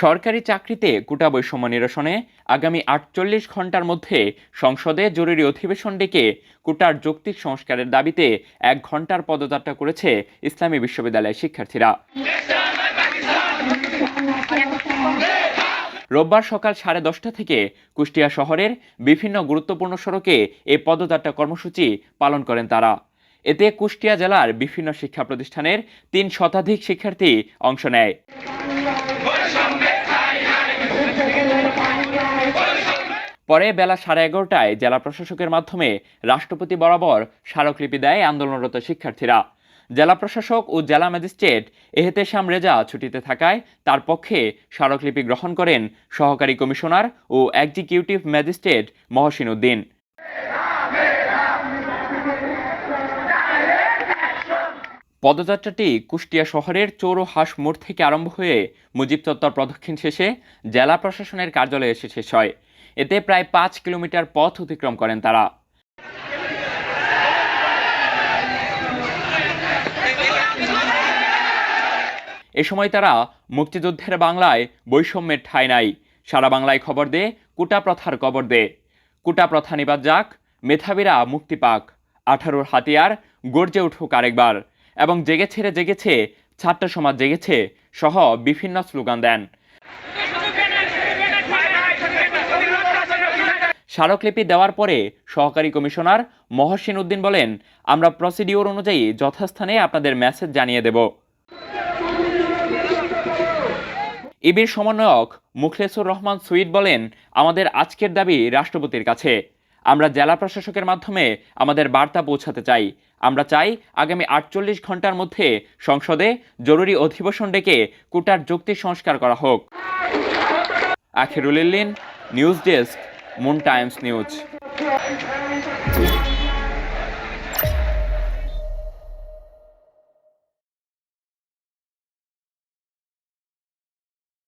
সরকারি চাকরিতে কোটা বৈষম্য নিরসনে আগামী আটচল্লিশ ঘণ্টার মধ্যে সংসদে জরুরি অধিবেশন ডেকে কোটার যৌক্তিক সংস্কারের দাবিতে এক ঘণ্টার পদযাত্রা করেছে ইসলামী বিশ্ববিদ্যালয়ের শিক্ষার্থীরা। রোববার সকাল সাড়ে দশটা থেকে কুষ্টিয়া শহরের বিভিন্ন গুরুত্বপূর্ণ সড়কে এ পদযাত্রা কর্মসূচি পালন করেন তারা। এতে কুষ্টিয়া জেলার বিভিন্ন শিক্ষা প্রতিষ্ঠানের তিন শতাধিক শিক্ষার্থী অংশ নেয়। পরে বেলা সাড়ে এগারোটায় জেলা প্রশাসকের মাধ্যমে রাষ্ট্রপতি বরাবর স্মারকলিপি দেয় আন্দোলনরত শিক্ষার্থীরা। জেলা প্রশাসক ও জেলা ম্যাজিস্ট্রেট এহেতেশাম রেজা ছুটিতে থাকায় তার পক্ষে স্মারকলিপি গ্রহণ করেন সহকারী কমিশনার ও এক্সিকিউটিভ ম্যাজিস্ট্রেট মহসিন উদ্দিন। পদযাত্রাটি কুষ্টিয়া শহরের চৌর হাঁস মোড় থেকে আরম্ভ হয়ে মুজিব চত্বর প্রদক্ষিণ শেষে জেলা প্রশাসনের কার্যালয়ে এসে শেষ হয়। এতে প্রায় পাঁচ কিলোমিটার পথ অতিক্রম করেন তারা। এ সময় তারা মুক্তিযুদ্ধের বাংলায় বৈষম্যের ঠাঁই নাই। সারা বাংলায় খবর দে, কুটা প্রথার কবর দে। কুটা প্রথা নিবাদ যাক, মেধাবীরা মুক্তি পাক। আঠারোর হাতিয়ার গর্জে উঠুক আরেকবার এবং জেগেছে রে জেগেছে, ছাত্র সমাজ জেগেছে সহ বিভিন্ন স্লোগান দেন। স্মারকলিপি দেওয়ার পরে সহকারী কমিশনার মহসিন উদ্দিন বলেন, আমরা প্রসিডিওর অনুযায়ী যথাস্থানে আপনাদের মেসেজ জানিয়ে দেব। ইবির সমন্বয়ক মুখলেসুর রহমান সুইদ বলেন, আমাদের আজকের দাবি রাষ্ট্রপতির কাছে। আমরা জেলা প্রশাসকের মাধ্যমে আমাদের বার্তা পৌঁছাতে চাই। আমরা চাই আগামী আটচল্লিশ ঘণ্টার মধ্যে সংসদে জরুরি অধিবেশন ডেকে কোটার যুক্তি সংস্কার করা হোক। Akhirul news desk Moon Times News